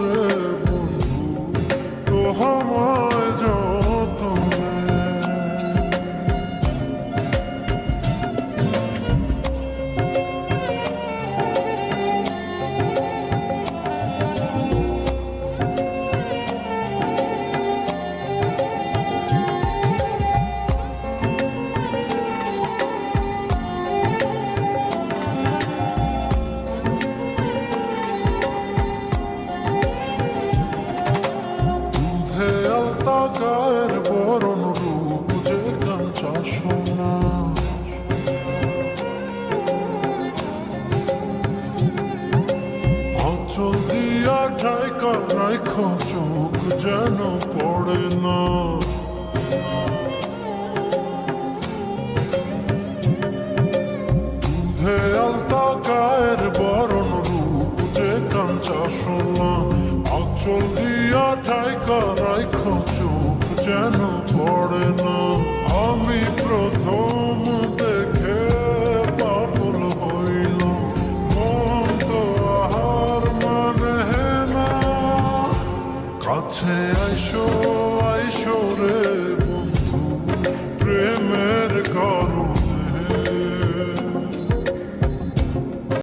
রে বন্ধু তো আমার রূপের বরণ রূপ যে কাঞ্চা সোনা। অচল দিয়া ঠাইকা রাখো চোখ যেন পড়ে না। দুধে আলতা কায়ের বরণ রূপ যে কাঞ্চা সোনা। অচল দিয়া যেন পড়ে না। আমি প্রথম দেখে পাগল হইল মন তো আহার মানে না। কাছে আইসো আইসো রে।